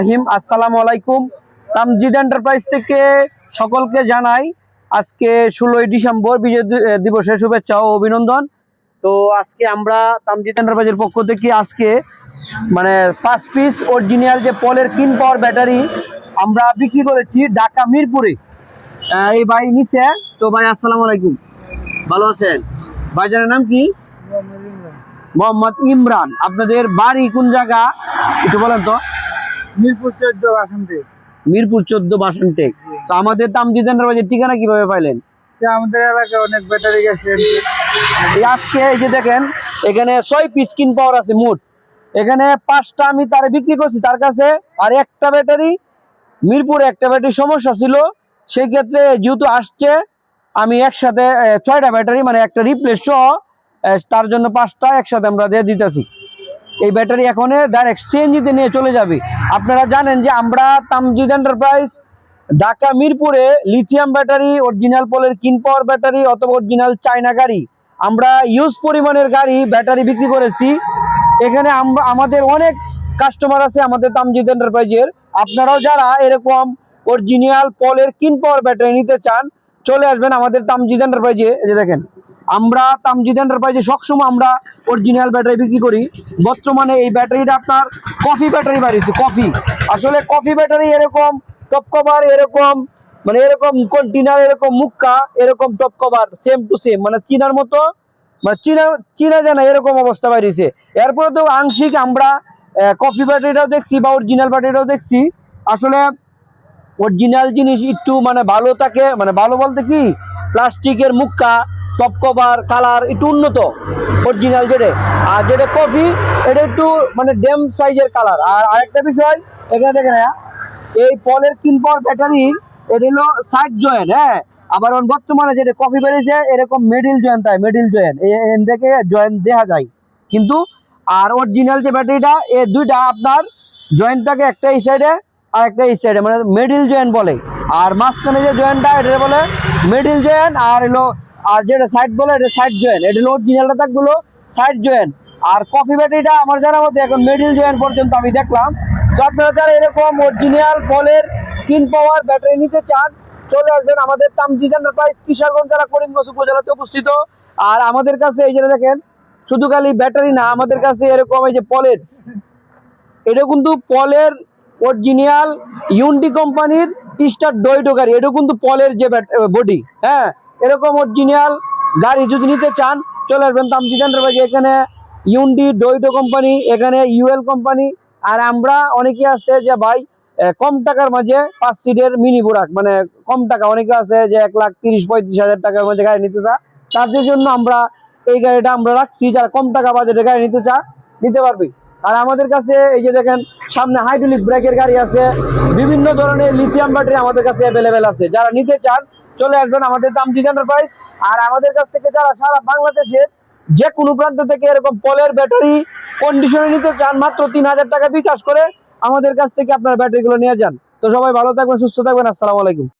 রহিম আসসালামু আলাইকুম। তামজিদ এন্টারপ্রাইজ থেকে সকলকে জানাই আজকে ষোলোই ডিসেম্বর বিজয় দিবসের শুভেচ্ছা ও অভিনন্দন। তো আজকে আমরা তামজিদ এন্টারপ্রাইজের পক্ষ থেকে আজকে মানে পাঁচ পিস অরিজিনাল যে পলের কিন পাওয়ার ব্যাটারি আমরা বিক্রি করেছি ঢাকা মিরপুরে। এই ভাই নিচে তো ভাই আসসালামু আলাইকুম। ভালো আছেন? ভাইজানের নাম কি? মোহাম্মদ ইমরান। আপনাদের বাড়ি কোন জায়গা? একটু বলেন তো। মিরপুর চোদ্দ বাসন্তী মিরপুর চোদ্দ বাসনটেক তো আমাদের তামজিদ এন্টারপ্রাইজের ঠিকানা কীভাবে পাইলেন? আমাদের এলাকায় অনেক ব্যাটারি গেছে। আজকে এই যে দেখেন এখানে ছয় পিস কিন পাওয়ার আছে মোট। এখানে পাঁচটা আমি তারে বিক্রি করছি তার কাছে আর একটা ব্যাটারি মিরপুরে একটা ব্যাটারি সমস্যা ছিল। সেই ক্ষেত্রে যেহেতু আসছে আমি একসাথে ছয়টা ব্যাটারি মানে একটা রিপ্লেস সহ তার জন্য পাঁচটা একসাথে আমরা দিয়ে দিতেছি। এই ব্যাটারি এখন ডাইরেক্ট সিএনজিতে নিয়ে চলে যাবে। আপনারা জানেন যে আমরা তামজিদ এন্টারপ্রাইজ ঢাকা, মিরপুরে লিথিয়াম ব্যাটারি অরিজিনাল পোলের কিন পাওয়ার ব্যাটারি অথবা অরিজিনাল চায়না গাড়ি। আমরা ইউজ পরিমাণের গাড়ি ব্যাটারি বিক্রি করেছি। এখানে আমাদের অনেক কাস্টমার আছে আমাদের তামজিদ এন্টারপ্রাইজের আপনারাও যারা এরকম অরিজিনাল পলের কিন পাওয়ার ব্যাটারি নিতে চান চলে আসবেন আমাদের তামজিদ এন্টারপ্রাইজে এই যে দেখেন, আমরা তামজিদ এন্টারপ্রাইজে সবসময় আমরা অরিজিনাল ব্যাটারি বিক্রি করি। বর্তমানে এই ব্যাটারিটা আপনার কফি ব্যাটারি বাড়িয়েছে কফি আসলে কফি ব্যাটারি এরকম টপ কভার এরকম মানে এরকম কন্টেনার এরকম মুক্কা, এরকম top cover same to same মানে চিনার মতো মানে চিনা চিনা যায় না এরকম অবস্থা বাড়িয়েছে এরপরে তো আংশিক আমরা কফি ব্যাটারিটাও দেখছি বা অরিজিনাল ব্যাটারিটাও দেখছি। আসলে অরিজিনাল জিনিস একটু মানে ভালো থাকে মানে ভালো বলতে কি? প্লাস্টিকের মুক্কা টপ কভার কালার একটু উন্নত অরিজিনাল যেটা। আর যেটা কফি এটা একটু মানে ড্যাম সাইজের কালার আর আরেকটা বিষয় এখানে দেখেন হ্যাঁ, এই পলের কিন পাওয়ার ব্যাটারি এটা হলো সাইড জয়েন্ট হ্যাঁ? আবার বর্তমানে যেটা কফি বেরিয়েছে এরকম মিডিল জয়েন্ট তাই মিডিল জয়েন্ট এন থেকে জয়েন্ট দেখা যায়। কিন্তু আর অরিজিনাল যে ব্যাটারিটা এ দুইটা আপনার জয়েন্ট থাকে একটা এই সাইডে আর একটা এই সাইডে মানে মিডিল জয়েন্ট বলে। আর মাঝখানে যে জয়েন্টটা এটা বলে মিডিল জয়েন্ট আর হলো, আর যেটা সাইড বলে, এটা সাইড জয়েন্ট এটা হলো অরিজিনালটা থাকগুলো সাইড জয়েন্ট আর কফি ব্যাটারিটা আমার জানার মধ্যে এখন মিডিল জয়েন্ট পর্যন্ত আমি দেখলাম। তো আপনারা যারা এরকম অরিজিনাল ফলের তিন পাওয়ার ব্যাটারি নিতে চান, চলে আসবেন আমাদের তামজিদ এন্টারপ্রাইজ কিশোরগঞ্জ জেলা করিমগঞ্জ উপজেলাতে অবস্থিত। আর আমাদের কাছে এই যেটা দেখেন, শুধু খালি ব্যাটারি না, আমাদের কাছে এরকম এই যে পলের, এটা কিন্তু পলের অরিজিনাল ইউনটি কোম্পানির স্টার ডয়টো গাড়ি। এটা কিন্তু পলের যে বডি। হ্যাঁ এরকম অরিজিনাল গাড়ি যদি নিতে চান, চলে আসবেন তামজিদ এন্টারপ্রাইজ এখানে ইউনডি ডয়টো কোম্পানি, এখানে ইউএল কোম্পানি, আর আমরা অনেকে আছে যে ভাই কম টাকার মাঝে পাঁচ সিটের মিনি বুরাক মানে কম টাকা। অনেকে আছে যে এক লাখ তিরিশ, পঁয়ত্রিশ হাজার টাকার মধ্যে গাড়ি নিতে চা তাদের জন্য আমরা এই গাড়িটা আমরা রাখছি। যারা কম টাকা বাজেটে গাড়ি নিতে চা নিতে পারবে। আর আমাদের কাছে এই যে দেখেন, সামনে হাইড্রোলিক ব্রেকের গাড়ি আছে। বিভিন্ন ধরনের লিথিয়াম ব্যাটারি আমাদের কাছে অ্যাভেলেবেল আছে। যারা নিতে চান, চলে আসবেন আমাদের দাম এন্টারপ্রাইজ আর আমাদের কাছ থেকে যারা সারা বাংলাদেশের যে কোনো প্রান্ত থেকে এরকম পলের ব্যাটারি কন্ডিশনে নিতে চান, মাত্র তিন হাজার টাকা বিকাশ করে আমাদের কাছ থেকে আপনার ব্যাটারিগুলো নিয়ে যান। তো সবাই ভালো থাকবেন, সুস্থ থাকবেন। আসসালামু আলাইকুম।